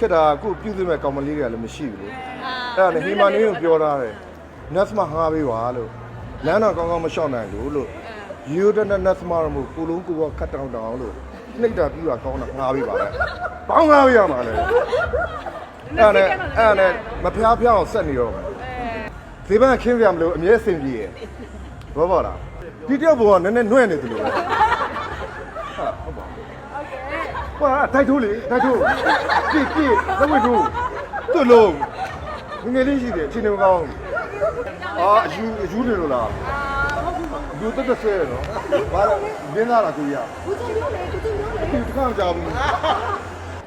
ခက်တာအခုပြုစုမဲ့ကောင်မလေးတွေကလည်းမရှိဘူးလေအဲ့ဒါနဲ့ဟီမာနင်းကိုပြောထားတယ်နတ်စမငှားပေးပါလို့လမ်းတော့ကောင်းကောင်းမလျှောက်နိုင်လို့လို့ယူဒနနတ်စမရမို့ကိုလုံးကိုကခတ်တောင်းတောင်းလို့နှိပ်တာပြီးပါကောင်းတာငှားပေးပါလေပေါင်းငှားပေးရမှာလေအဲ့ဒါနဲ့အဲ့ဒါနဲ့မဖျားဖျားအောင်ဆက်နေတော့မယ်ဈေးပန်းခင်းပြမလို့အမြဲအဆင်ပြေရဘောပါလားဒီတယောက်ဘောကနည်းနည်းနှွဲ့နေသလိုပဲဟာ ကွာတိုက်ထိုးလေတိုက်ထိုးပြစ်ပြစ်လက်ဝဲထိုးသူ့လုံးငငယ်လေးရှိတယ်အချိန်တော်ကောင်းအာအယူအယူနေလို့လားလူတက်တက်ဆဲရောဘာလဲလင်းလာတာကိုရဘူးသူပြောလေသူပြောလေဒီတစ်ခါမကြဘူး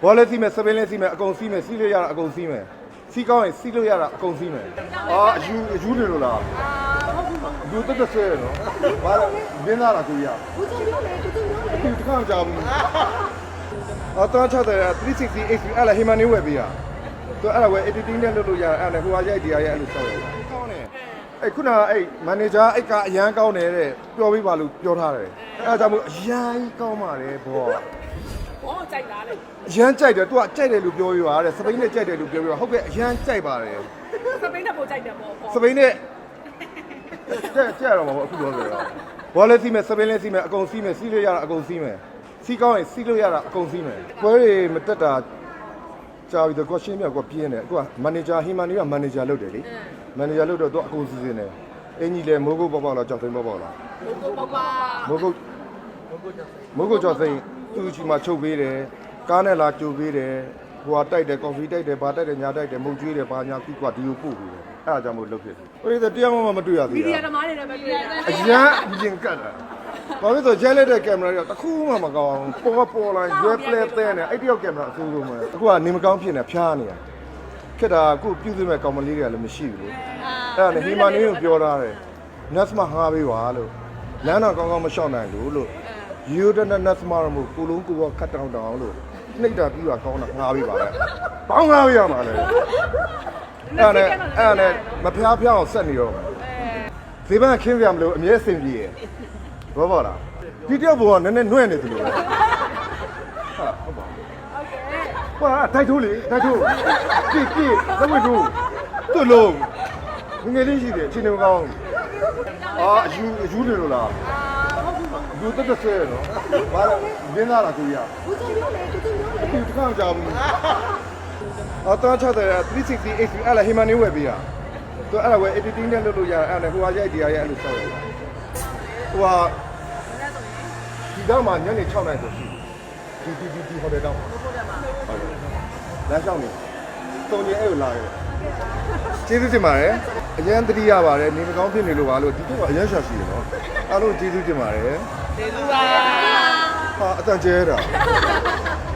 ဘောလဲစီးမယ်စပင်းလဲစီးမယ်အကုန်စီးမယ်စီးလို့ရတာအကုန်စီးမယ်စီးကောင်းရင်စီးလို့ရတာအကုန်စီးမယ်အာအယူအယူနေလို့လားလူတက်တက်ဆဲရောဘာလဲလင်းလာတာကိုရဘူးသူပြောလေသူပြောလေဒီတစ်ခါမကြဘူး အော်တော့ချတယ်360 HP အဲ့လားဟီမန်နေဝယ်ပေးရသူအဲ့ဒါဝယ် editing နဲ့လုပ်လို့ရတယ်အဲ့ဒါဟိုဟာရိုက်ဒီဟာရိုက်အဲ့လိုဆောက်ရတယ်ကောင်းတယ်အဲ့ခုနကအဲ့မန်နေဂျာအဲ့ကအရန်ကောင်းတယ်တဲ့ပြောပေးပါလို့ပြောထားတယ်အဲ့ဒါကြောင့်မို့အရန်ကြီးကောင်းပါတယ်ဘောဘောကြိုက်လားလေအရန်ကြိုက်တယ်သူကကြိုက်တယ်လို့ပြောပြပါတဲ့စပိန်နဲ့ကြိုက်တယ်လို့ပြောပြပါဟုတ်ကဲ့အရန်ကြိုက်ပါတယ်စပိန်နဲ့ပိုကြိုက်တယ်ပေါ့စပိန်နဲ့ကြက်ကြက်တော့မှာပေါ့အခုတော့ဆိုတော့ဘောလည်းစီးမယ်စပိန်လည်းစီးမယ်အကုန်စီးမယ်စီးလို့ရတာအကုန်စီးမယ် စီးကောင်းရင်စီးလို့ရတာအကုန်စီးမယ်ပွဲတွေမတက်တာကြာပြီတော့ကိုရှင်းမြောက်ကိုပြင်းတယ်အခုကမန်နေဂျာဟီမန်နီကမန်နေဂျာလုပ်တယ်လေမန်နေဂျာလုပ်တော့သူအကုန်စီစဉ်တယ်အင်ကြီးလည်းမိုးကုတ်ပေါက်ပေါက်လားကြောက်သိမ်းပေါက်ပေါက်လားဘိုးဘွားမိုးကုတ်မိုးကုတ်ကြောက်သိမ်းသူ့ချီမှာချုပ်ပေးတယ်ကားနဲ့လာကြိုပေးတယ်ဟိုဟာတိုက်တယ်ကော်ဖီတိုက်တယ်ဘာတိုက်တယ်ညာတိုက်တယ်မုတ်ကျွေးတယ်ဘာညာပြီးကွာဒီကိုပို့ပြီးတယ်အဲ့ဒါကြောင့်မို့လုပ်ဖြစ်တယ်ဟိုဒီတရားမှမတွေ့ရမီသေးဒီဘူးယာသမားတွေလည်းပဲတွေ့ရတယ်အရန်အရင်ကတ်တာ ဘာလို့ဆိုရဲလက်တဲ့ကင်မရာတွေကတစ်ခုမှမကောင်းဘူးပေါ်ပေါ်လာရွယ်ပလက်တဲ့နဲ့အဲ့တယောက်ကင်မရာအစိုးဆုံးပဲအခုကနေမကောင်းဖြစ်နေဖျားနေတာခက်တာအခုပြုစုမဲ့ကောင်မလေးတွေကလည်းမရှိဘူးလေအဲ့ဒါနဲ့ဟီမာနင်းကိုပြောထားတယ်နတ်စမငှားပေးပါလို့လမ်းတော့ကောင်းကောင်းမလျှောက်နိုင်လို့လို့ယူဒနနတ်စမရမို့ကိုလုံးကိုကခတ်တောင်းတောင်းလို့နှိပ်တာပြီးပါကောင်းတာငှားပေးပါလေပေါင်းငှားပေးရမှာလေအဲ့ဒါနဲ့အဲ့ဒါနဲ့မဖျားဖျားအောင်ဆက်နေတော့မယ်ဈေးပန်းခင်းပြမလို့အမြဲအဆင်ပြေရ ဘောပါလားဒီတယောက်ဘောကနည်းနည်းနှွဲ့နေသလိုပဲဟာဟုတ်ပါဘူးဟာတိုက်ထိုးလေတိုက်ထိုးပြည့်ပြည့်သဝိထိုးသူ့လုံးငငယ်လေးရှိတယ်ချင်းနေကောင်းအာယူယူနေလို့လားယူတက်တက်ဆဲနော်ဘာလဲမင်းသားလားကိုကြီးဘူးချုံပြောလေဘူးချုံပြောလေဒီတစ်ခါမကြောက်ဘူးအော်တော့ချတယ်360 HP အဲ့လားဟီမန်နေဝယ်ပေးရသူအဲ့ဒါဝယ် editing နဲ့လုပ်လို့ရတယ်အဲ့ဒါဟိုဟာရိုက်ဒီဟာရိုက်အဲ့လိုဆောက်ရတယ်ဟိုဟာ ဒီတော့မှညနေ6နာရီဆိုရှိဒီဒီဒီဒီဟိုတယ်တော့ဟုတ်တယ်ပါဟုတ်တယ်လမ်းလျှောက်နေတုံကြီးအဲ့ကိုလာရဲကျေးဇူးတင်ပါတယ်အရန်တတိရပါတယ်နေမကောင်းဖြစ်နေလို့ပါလို့ဒီတော့အရန်ရှာရှိတယ်နော်အားလုံးကျေးဇူးတင်ပါတယ်ကျေးဇူးပါဟာအတန်ကျဲတာ